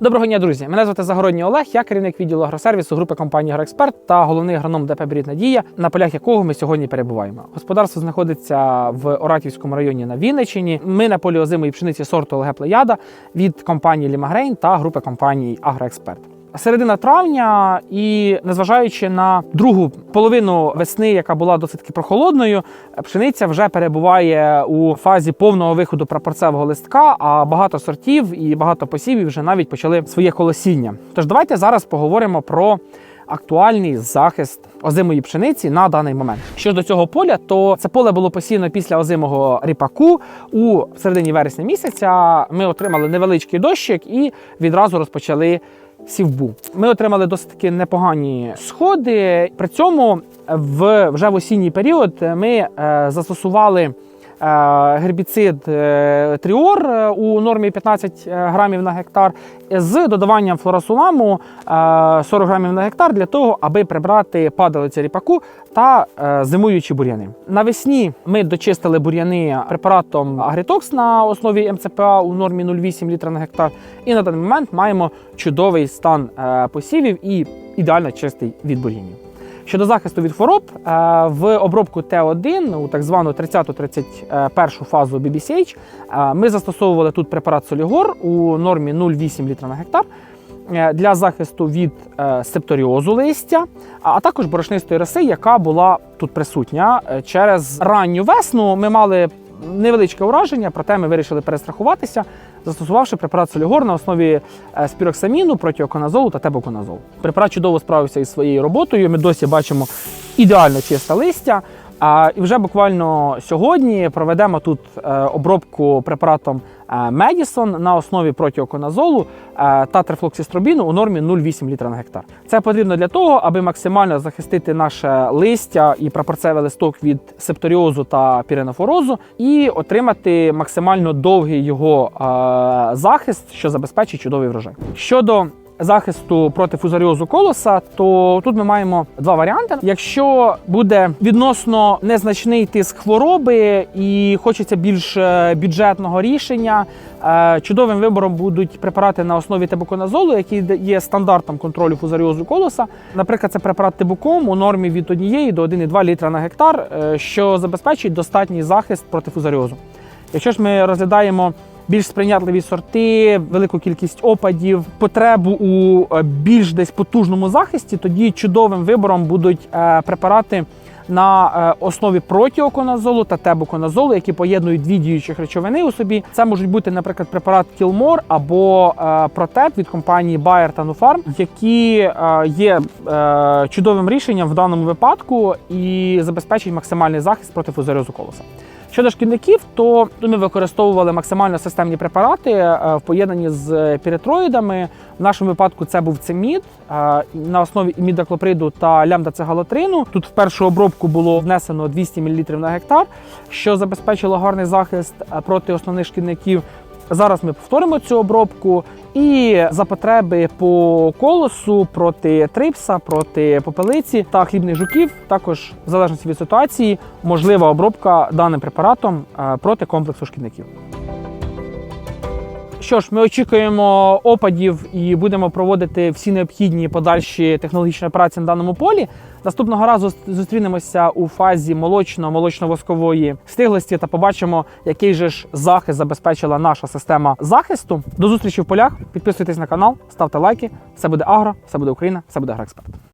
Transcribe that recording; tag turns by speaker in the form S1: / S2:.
S1: Доброго дня, друзі! Мене звати Загородній Олег, я керівник відділу агросервісу групи компанії «Агроексперт» та головний агроном ДП «Брід Надія, на полях якого ми сьогодні перебуваємо. Господарство знаходиться в Оратівському районі на Вінниччині. Ми на полі озимої пшениці сорту ЛГ Плеяда від компанії Лімагрейн та групи компаній Агроексперт. Середина травня, і незважаючи на другу половину весни, яка була досить таки прохолодною, пшениця вже перебуває у фазі повного виходу прапорцевого листка, а багато сортів і багато посівів вже навіть почали своє колосіння. Тож давайте зараз поговоримо про актуальний захист озимої пшениці на даний момент. Що ж до цього поля, то це поле було посіяно після озимого ріпаку у середині вересня місяця. Ми отримали невеличкий дощик і відразу розпочали сівбу. Ми отримали досить таки непогані сходи. При цьому в вже в осінній період ми е, застосували гербіцид е, тріор е, у нормі 15 грамів на гектар з додаванням флорасуламу е, 40 грамів на гектар для того, аби прибрати падалиця ріпаку та е, зимуючі бур'яни. Навесні ми дочистили бур'яни препаратом Агрітокс на основі МЦПА у нормі 0,8 літра на гектар. І на даний момент маємо чудовий стан е, посівів і ідеально чистий від бур'янів. Щодо захисту від хвороб, е, в обробку Т1 у так звану 30-31 фазу BBCH е, ми застосовували тут препарат Солігор у нормі 0,8 літра на гектар е, для захисту від септоріозу листя, а також борошнистої роси, яка була тут присутня. Через ранню весну ми мали невеличке ураження, проте ми вирішили перестрахуватися, застосувавши препарат Солігор на основі е, спіроксаміну, протіоконазолу та тебоконазолу. Препарат чудово справився із своєю роботою. Ми досі бачимо ідеально чисте листя. А і вже буквально сьогодні проведемо тут е, обробку препаратом е, Медісон на основі протиоконазолу е, та трифлоксістробіну у нормі 0,8 літра на гектар. Це потрібно для того, аби максимально захистити наше листя і прапорцевий листок від септоріозу та піренофорозу і отримати максимально довгий його захист, що забезпечить чудовий врожай. Щодо захисту проти фузаріозу колоса, то тут ми маємо два варіанти. Якщо буде відносно незначний тиск хвороби і хочеться більш е, бюджетного рішення, е, чудовим вибором будуть препарати на основі тебуконазолу, який є стандартом контролю фузаріозу колоса. Наприклад, це препарат тебуком у нормі від 1 до 1,2 літра на гектар, е, що забезпечить достатній захист проти фузаріозу. Якщо ж ми розглядаємо більш сприйнятливі сорти, велику кількість опадів, потребу у е, більш десь потужному захисті, тоді чудовим вибором будуть е, препарати на е, основі протіоконазолу та тебуконазолу, які поєднують дві діючих речовини у собі. Це можуть бути, наприклад, препарат Кілмор або Протеп від компанії Bayer та Nufarm, які є чудовим рішенням в даному випадку і забезпечують максимальний захист проти фузаріозу колоса. Щодо шкідників, то ми використовували максимально системні препарати е, в поєднанні з піретроїдами. В нашому випадку це був цемід е, на основі імідаклоприду та лямдацегалотрину. Тут в першу обробку було внесено 200 мл на гектар, що забезпечило гарний захист е, проти основних шкідників. Зараз ми повторимо цю обробку і за потреби по колосу проти трипса, проти попелиці та хлібних жуків, також в залежності від ситуації, можлива обробка даним препаратом е, проти комплексу шкідників. Що ж, ми очікуємо опадів і будемо проводити всі необхідні подальші технологічні операції на даному полі. Наступного разу зустрінемося у фазі молочно-молочно-воскової стиглості та побачимо, який же ж захист забезпечила наша система захисту. До зустрічі в полях. Підписуйтесь на канал, ставте лайки. Все буде агро, все буде Україна, все буде агроексперт.